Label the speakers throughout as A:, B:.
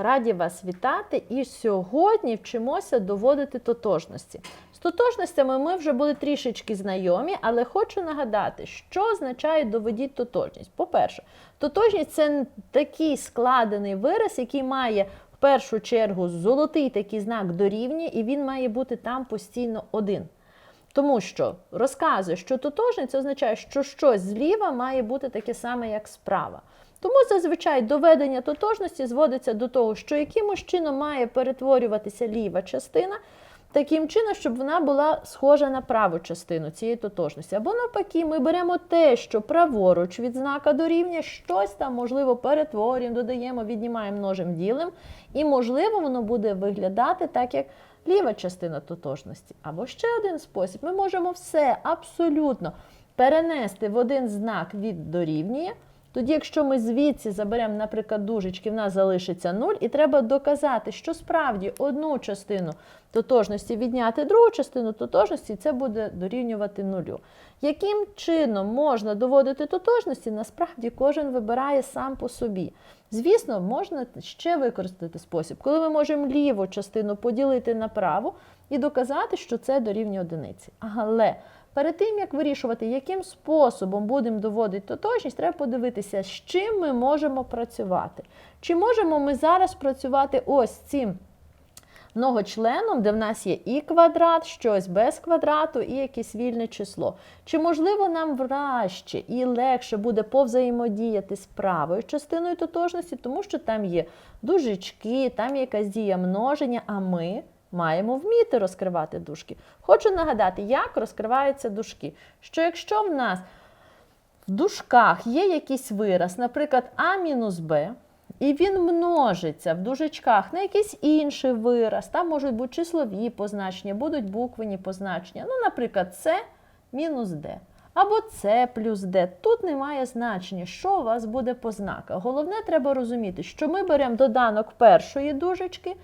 A: Раді вас вітати. І сьогодні вчимося доводити тотожності. З тотожностями ми вже були трішечки знайомі, але хочу нагадати, що означає доведіть тотожність. По-перше, тотожність це такий складений вираз, який має в першу чергу золотий такий знак дорівнює, і він має бути там постійно один. Тому що розказує, що тотожний це означає, що щось зліва має бути таке саме, як справа. Тому зазвичай доведення тотожності зводиться до того, що якимось чином має перетворюватися ліва частина, таким чином, щоб вона була схожа на праву частину цієї тотожності. Або навпаки, ми беремо те, що праворуч від знака дорівнює, щось там, можливо, перетворюємо, додаємо, віднімаємо, множимо, ділимо, і, можливо, воно буде виглядати так, як ліва частина тотожності. Або ще один спосіб. Ми можемо все абсолютно перенести в один знак від дорівнює. Тоді, якщо ми звідси заберемо, наприклад, дужечки, в нас залишиться 0, і треба доказати, що справді одну частину тотожності відняти другу частину тотожності, це буде дорівнювати нулю. Яким чином можна доводити тотожності, насправді кожен вибирає сам по собі. Звісно, можна ще використати спосіб, коли ми можемо ліву частину поділити на праву і доказати, що це дорівнює одиниці. Але перед тим, як вирішувати, яким способом будемо доводити тотожність, треба подивитися, з чим ми можемо працювати. Чи можемо ми зараз працювати ось цим многочленом, де в нас є і квадрат, щось без квадрату, і якесь вільне число. Чи можливо нам вражче і легше буде повзаємодіяти з правою частиною тотожності, тому що там є дужечки, там є якась дія множення, а ми маємо вміти розкривати дужки. Хочу нагадати, як розкриваються дужки. Що якщо в нас в дужках є якийсь вираз, наприклад, а мінус Б, і він множиться в дужечках на якийсь інший вираз. Там можуть бути числові позначення, будуть буквені позначення. Ну, наприклад, С мінус Д. Або С плюс Д. Тут немає значення, що у вас буде по знаках. Головне, треба розуміти, що ми беремо доданок першої дужечки,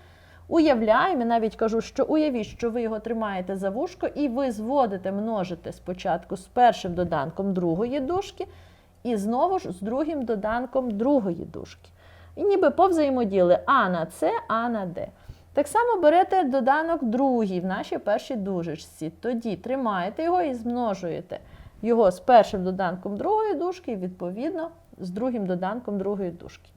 A: уявляємо, навіть кажу, що уявіть, що ви його тримаєте за вушко, і ви зводите, множите спочатку з першим доданком другої дужки, і знову ж з другим доданком другої дужки. І ніби повзаємоділи А на С, А на Д. Так само берете доданок другий в нашій першій дужечці. Тоді тримаєте його і змножуєте його з першим доданком другої дужки, і відповідно з другим доданком другої дужки.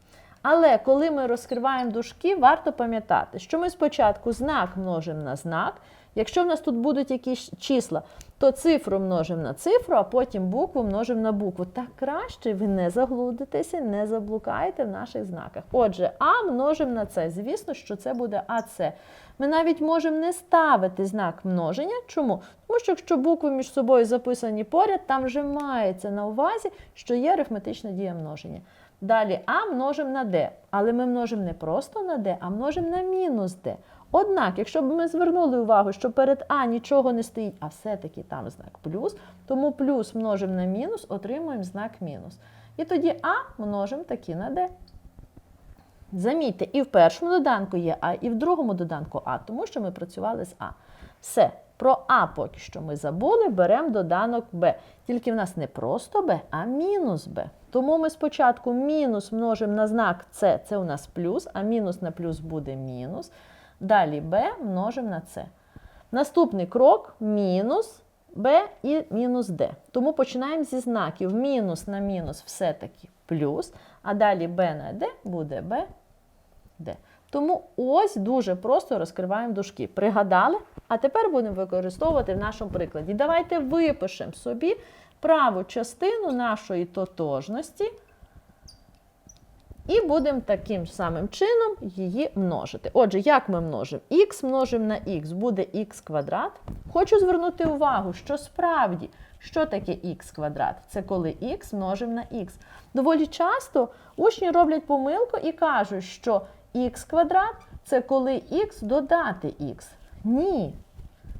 A: Але коли ми розкриваємо дужки, варто пам'ятати, що ми спочатку знак множимо на знак. Якщо в нас тут будуть якісь числа, то цифру множимо на цифру, а потім букву множимо на букву. Так краще ви не заглудитеся, не заблукаєте в наших знаках. Отже, А множимо на С. Звісно, що це буде АЦ. Ми навіть можемо не ставити знак множення. Чому? Тому що якщо букви між собою записані поряд, там вже мається на увазі, що є арифметична дія множення. Далі А множимо на Д. Але ми множимо не просто на Д, а множимо на мінус Д. Однак, якщо б ми звернули увагу, що перед А нічого не стоїть, а все-таки там знак плюс, тому плюс множимо на мінус, отримуємо знак мінус. І тоді А множимо таки на Д. Замітьте, і в першому доданку є А, і в другому доданку А, тому що ми працювали з А. Все, про А поки що ми забули, беремо доданок Б. Тільки в нас не просто Б, а мінус Б. Тому ми спочатку мінус множимо на знак С, це у нас плюс, а мінус на плюс буде мінус. Далі b множимо на c. Наступний крок мінус b і мінус d. Тому починаємо зі знаків мінус на мінус все-таки плюс, а далі b на d буде b, d. Тому ось дуже просто розкриваємо дужки. Пригадали? А тепер будемо використовувати в нашому прикладі. Давайте випишемо собі праву частину нашої тотожності. І будемо таким самим чином її множити. Отже, як ми множимо? Х множимо на х буде х квадрат. Хочу звернути увагу, що справді, що таке х квадрат? Це коли х множимо на х. Доволі часто учні роблять помилку і кажуть, що х квадрат це коли х додати х. Ні.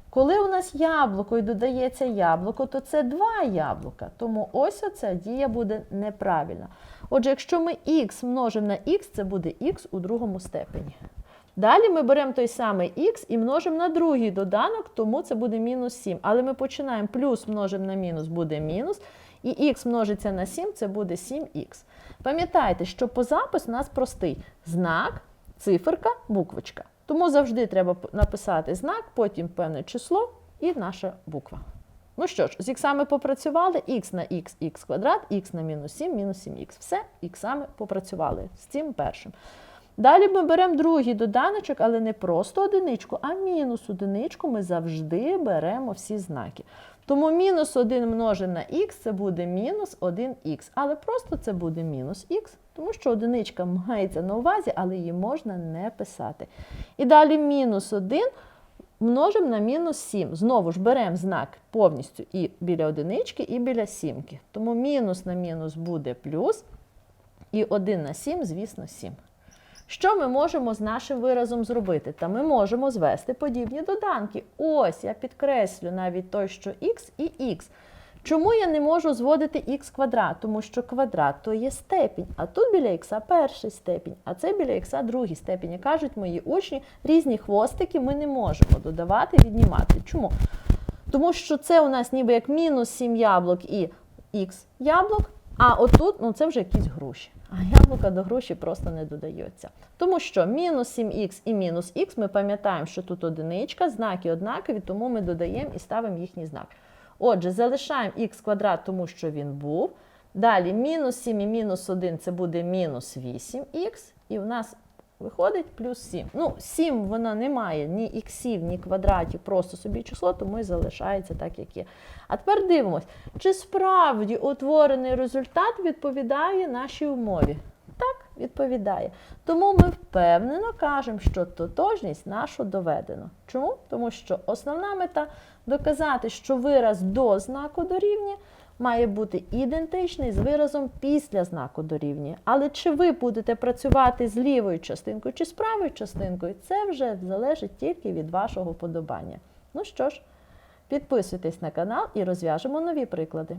A: Коли у нас яблуко і додається яблуко, то це два яблука. Тому ось оця дія буде неправильна. Отже, якщо ми х множимо на х, це буде х у другому степені. Далі ми беремо той самий х і множимо на другий доданок, тому це буде мінус 7. Але ми починаємо плюс множимо на мінус буде мінус. І х множиться на 7, це буде 7х. Пам'ятайте, що по запису у нас простий знак циферка, буквочка. Тому завжди треба написати знак, потім певне число і наша буква. Ну що ж, з іксами попрацювали, х на х, х квадрат, х на мінус 7, мінус 7х. Все, іксами попрацювали з цим першим. Далі ми беремо другий доданочок, але не просто одиничку, а мінус одиничку ми завжди беремо всі знаки. Тому мінус 1 множить на х це буде мінус 1х. Але просто це буде мінус х, тому що одиничка мається на увазі, але її можна не писати. І далі мінус 1 множимо на мінус 7. Знову ж беремо знак повністю і біля одинички, і біля сімки. Тому мінус на мінус буде плюс, і 1 на 7, звісно, 7. Що ми можемо з нашим виразом зробити? Та ми можемо звести подібні доданки. Ось я підкреслю навіть той, що х і х. Чому я не можу зводити х квадрат? Тому що квадрат то є степінь, а тут біля х перший степінь, а це біля х другий степінь. І кажуть мої учні, різні хвостики ми не можемо додавати, віднімати. Чому? Тому що це у нас ніби як мінус 7 яблук і х яблук, а отут ну це вже якісь груші. А яблука до груші просто не додаються. Тому що мінус 7х і мінус х, ми пам'ятаємо, що тут одиничка, знаки однакові, тому ми додаємо і ставимо їхній знак. Отже, залишаємо х квадрат, тому що він був. Далі мінус 7 і мінус 1 це буде мінус 8х, і в нас виходить плюс 7. Ну, 7 вона не має ні іксів, ні квадратів, просто собі число, тому і залишається так, як є. А тепер дивимось, чи справді утворений результат відповідає нашій умові. Відповідає. Тому ми впевнено кажемо, що тотожність нашу доведено. Чому? Тому що основна мета доказати, що вираз до знаку дорівнює має бути ідентичний з виразом після знаку дорівнює. Але чи ви будете працювати з лівою частинкою чи з правою частинкою, це вже залежить тільки від вашого вподобання. Ну що ж, підписуйтесь на канал і розв'яжемо нові приклади.